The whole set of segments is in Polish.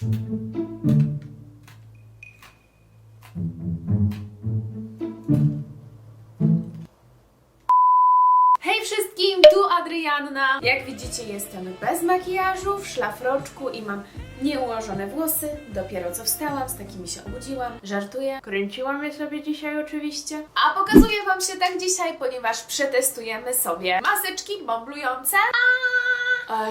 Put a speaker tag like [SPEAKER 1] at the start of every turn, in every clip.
[SPEAKER 1] Hej wszystkim, tu Adrianna. Jak widzicie, jestem bez makijażu, w szlafroczku i mam nieułożone włosy. Dopiero co wstałam, z takimi się obudziłam. Żartuję, kręciłam je sobie dzisiaj oczywiście. A pokazuję Wam się tak dzisiaj, ponieważ przetestujemy sobie maseczki bomblujące. A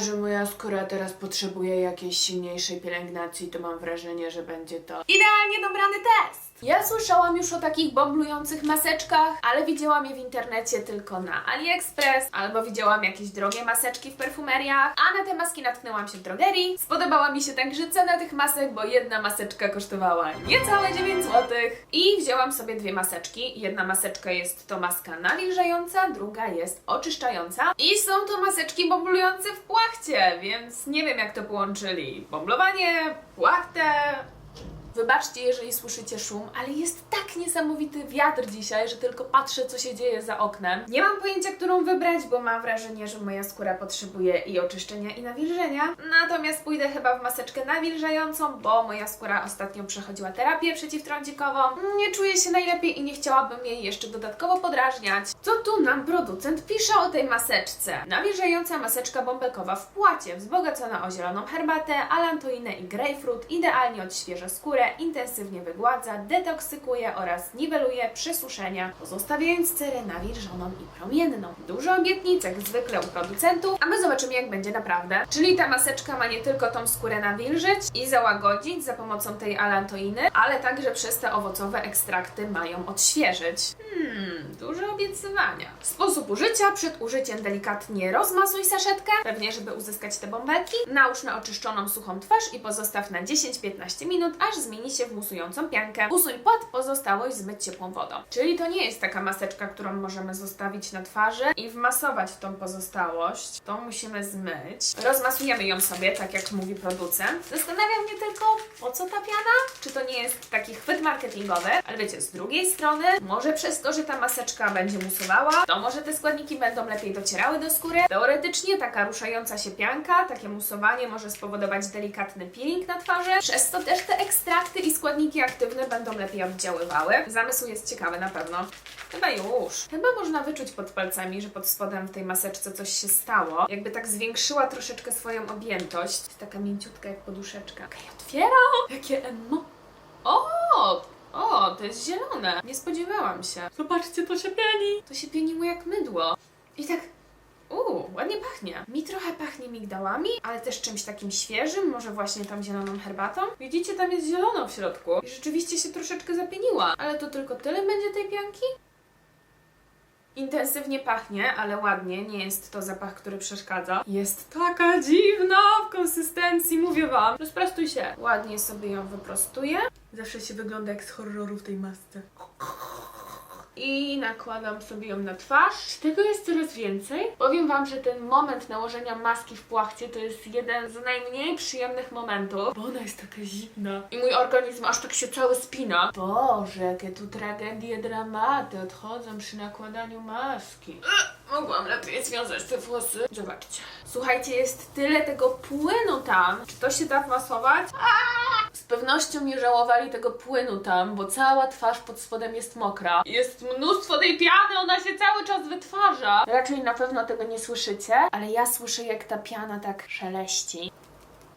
[SPEAKER 1] że moja skóra teraz potrzebuje jakiejś silniejszej pielęgnacji, to mam wrażenie, że będzie to idealnie dobrany test. Ja słyszałam już o takich bomblujących maseczkach, ale widziałam je w internecie tylko na AliExpress, albo widziałam jakieś drogie maseczki w perfumeriach, a na te maski natknęłam się w drogerii. Spodobała mi się także cena tych masek, bo jedna maseczka kosztowała niecałe 9 zł. I wzięłam sobie dwie maseczki. Jedna maseczka jest to maska nawilżająca, druga jest oczyszczająca. I są to maseczki bomblujące w płachcie, więc nie wiem jak to połączyli. Bomblowanie, płachtę, Wybaczcie, jeżeli słyszycie szum, ale jest tak niesamowity wiatr dzisiaj, że tylko patrzę, co się dzieje za oknem. Nie mam pojęcia, którą wybrać, bo mam wrażenie, że moja skóra potrzebuje i oczyszczenia, i nawilżenia. Natomiast pójdę chyba w maseczkę nawilżającą, bo moja skóra ostatnio przechodziła terapię przeciwtrądzikową. Nie czuję się najlepiej i nie chciałabym jej jeszcze dodatkowo podrażniać. Co tu nam producent pisze o tej maseczce? Nawilżająca maseczka bąbelkowa w płacie, wzbogacona o zieloną herbatę, alantoinę i grapefruit, idealnie odświeża skórę, intensywnie wygładza, detoksykuje oraz niweluje przesuszenia, pozostawiając cerę nawilżoną i promienną. Dużo obietnic, jak zwykle u producentów, a my zobaczymy jak będzie naprawdę. Czyli ta maseczka ma nie tylko tą skórę nawilżyć i załagodzić za pomocą tej alantoiny, ale także przez te owocowe ekstrakty mają odświeżyć. Hmm, duże Sposób użycia. Przed użyciem delikatnie rozmasuj saszetkę, pewnie żeby uzyskać te bąbelki. Nałóż na oczyszczoną suchą twarz i pozostaw na 10-15 minut, aż zmieni się w musującą piankę. Usuń pod pozostałość, zmyć ciepłą wodą. Czyli to nie jest taka maseczka, którą możemy zostawić na twarzy i wmasować tą pozostałość. To musimy zmyć. Rozmasujemy ją sobie, tak jak mówi producent. Zastanawiam mnie tylko, po co ta piana? Czy to nie jest taki chwyt marketingowy? Ale wiecie, z drugiej strony, może przez to, że ta maseczka będzie musowała, to może te składniki będą lepiej docierały do skóry. Teoretycznie taka ruszająca się pianka, takie musowanie może spowodować delikatny peeling na twarzy. Przez to też te ekstrakty i składniki aktywne będą lepiej oddziaływały. Zamysł jest ciekawy na pewno. Chyba już. Chyba można wyczuć pod palcami, że pod spodem w tej maseczce coś się stało. Jakby tak zwiększyła troszeczkę swoją objętość. Taka mięciutka jak poduszeczka. Okej, otwieram! Jakie emo... To jest zielone. Nie spodziewałam się. Zobaczcie, to się pieni. To się pieniło jak mydło. I tak... Uuu, ładnie pachnie. Mi trochę pachnie migdałami, ale też czymś takim świeżym, może właśnie tam zieloną herbatą. Widzicie, tam jest zielono w środku. I rzeczywiście się troszeczkę zapieniła. Ale to tylko tyle będzie tej pianki? Intensywnie pachnie, ale ładnie, nie jest to zapach, który przeszkadza. Jest taka dziwna w konsystencji, mówię wam. Rozprostuj się. Ładnie sobie ją wyprostuję. Zawsze się wygląda jak z horroru w tej masce. I nakładam sobie ją na twarz. Tego jest coraz więcej. Powiem Wam, że ten moment nałożenia maski w płachcie to jest jeden z najmniej przyjemnych momentów, bo ona jest taka zimna. I mój organizm aż tak się cały spina. Boże, jakie tu tragedie, dramaty odchodzą przy nakładaniu maski. Mogłam lepiej związać te włosy. Zobaczcie. Słuchajcie, jest tyle tego płynu tam. Czy to się da wmasować? Z pewnością nie żałowali tego płynu tam, bo cała twarz pod spodem jest mokra. Jest mnóstwo tej piany, ona się cały czas wytwarza. Raczej na pewno tego nie słyszycie, ale ja słyszę jak ta piana tak szeleści.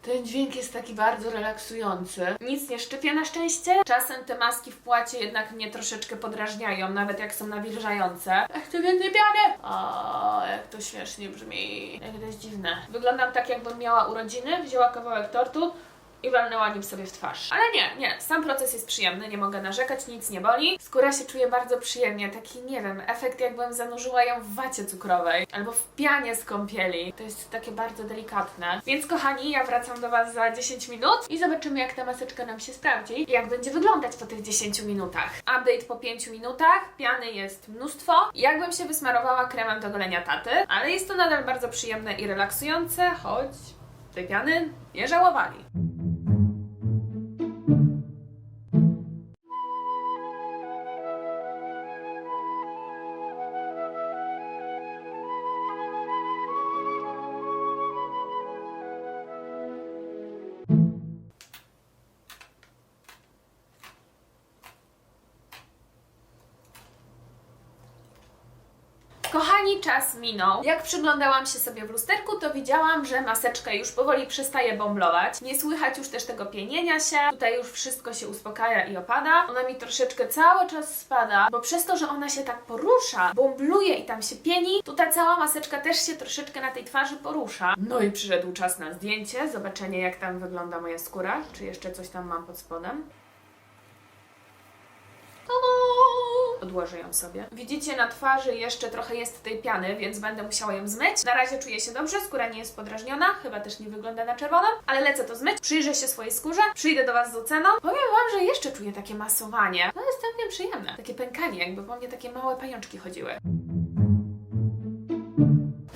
[SPEAKER 1] Ten dźwięk jest taki bardzo relaksujący. Nic nie szczypie na szczęście. Czasem te maski w płacie jednak mnie troszeczkę podrażniają, nawet jak są nawilżające. Jak to więcej piany! O, jak to śmiesznie brzmi. Jak to jest dziwne. Wyglądam tak, jakbym miała urodziny, wzięła kawałek tortu i walnęła nim sobie w twarz. Ale nie, nie, sam proces jest przyjemny, nie mogę narzekać, nic nie boli. Skóra się czuje bardzo przyjemnie, taki, nie wiem, efekt jakbym zanurzyła ją w wacie cukrowej albo w pianie z kąpieli. To jest takie bardzo delikatne. Więc kochani, ja wracam do Was za 10 minut i zobaczymy, jak ta maseczka nam się sprawdzi i jak będzie wyglądać po tych 10 minutach. Update po 5 minutach, piany jest mnóstwo. Jakbym się wysmarowała kremem do golenia taty, ale jest to nadal bardzo przyjemne i relaksujące, choć tej piany nie żałowali. Kochani, czas minął. Jak przyglądałam się sobie w lusterku, to widziałam, że maseczka już powoli przestaje bomblować. Nie słychać już też tego pienienia się. Tutaj już wszystko się uspokaja i opada. Ona mi troszeczkę cały czas spada, bo przez to, że ona się tak porusza, bombluje i tam się pieni, to ta cała maseczka też się troszeczkę na tej twarzy porusza. No i przyszedł czas na zdjęcie, zobaczenie jak tam wygląda moja skóra, czy jeszcze coś tam mam pod spodem. Odłożę ją sobie. Widzicie, na twarzy jeszcze trochę jest tej piany, więc będę musiała ją zmyć. Na razie czuję się dobrze, skóra nie jest podrażniona, chyba też nie wygląda na czerwono, ale lecę to zmyć, przyjrzę się swojej skórze, przyjdę do Was z oceną. Powiem Wam, że jeszcze czuję takie masowanie. No jest całkiem przyjemne. Takie pękanie, jakby po mnie takie małe pajączki chodziły.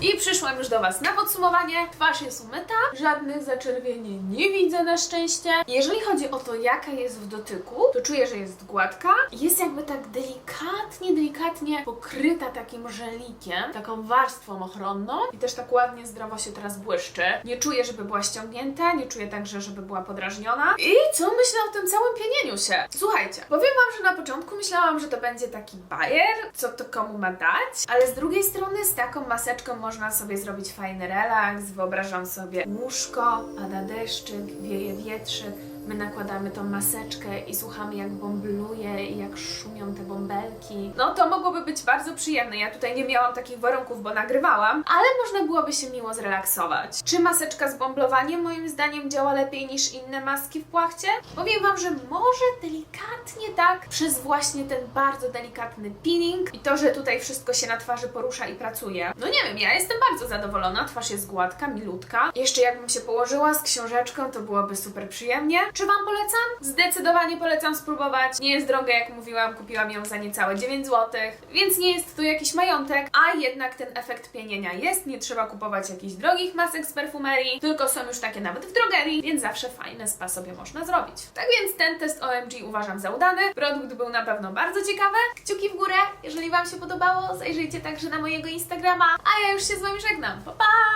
[SPEAKER 1] I przyszłam już do Was na podsumowanie. Twarz jest umyta, żadnych zaczerwienień nie widzę na szczęście. Jeżeli chodzi o to, jaka jest w dotyku, to czuję, że jest gładka. Jest jakby tak delikatnie, delikatnie pokryta takim żelikiem, taką warstwą ochronną i też tak ładnie, zdrowo się teraz błyszczy. Nie czuję, żeby była ściągnięta, nie czuję także, żeby była podrażniona. I co myślę o tym całym pienieniu się? Słuchajcie, powiem Wam, że na początku myślałam, że to będzie taki bajer, co to komu ma dać, ale z drugiej strony z taką maseczką można sobie zrobić fajny relaks, wyobrażam sobie łóżko, pada deszczyk, wieje wietrzyk, my nakładamy tą maseczkę i słuchamy jak bombluje i jak szumią te bąbelki. No to mogłoby być bardzo przyjemne. Ja tutaj nie miałam takich warunków, bo nagrywałam, ale można byłoby się miło zrelaksować. Czy maseczka z bomblowaniem moim zdaniem działa lepiej niż inne maski w płachcie? Powiem Wam, że może delikatnie tak, przez właśnie ten bardzo delikatny peeling i to, że tutaj wszystko się na twarzy porusza i pracuje. No nie wiem, ja jestem bardzo zadowolona, twarz jest gładka, milutka. Jeszcze jakbym się położyła z książeczką, to byłoby super przyjemnie. Czy Wam polecam? Zdecydowanie polecam spróbować. Nie jest droga, jak mówiłam, kupiłam ją za niecałe 9 zł, więc nie jest to jakiś majątek, a jednak ten efekt pienienia jest. Nie trzeba kupować jakichś drogich masek z perfumerii, tylko są już takie nawet w drogerii, więc zawsze fajne spa sobie można zrobić. Tak więc ten test OMG uważam za udany. Produkt był na pewno bardzo ciekawy. Kciuki w górę, jeżeli Wam się podobało. Zajrzyjcie także na mojego Instagrama, a ja już się z Wami żegnam. Pa, pa!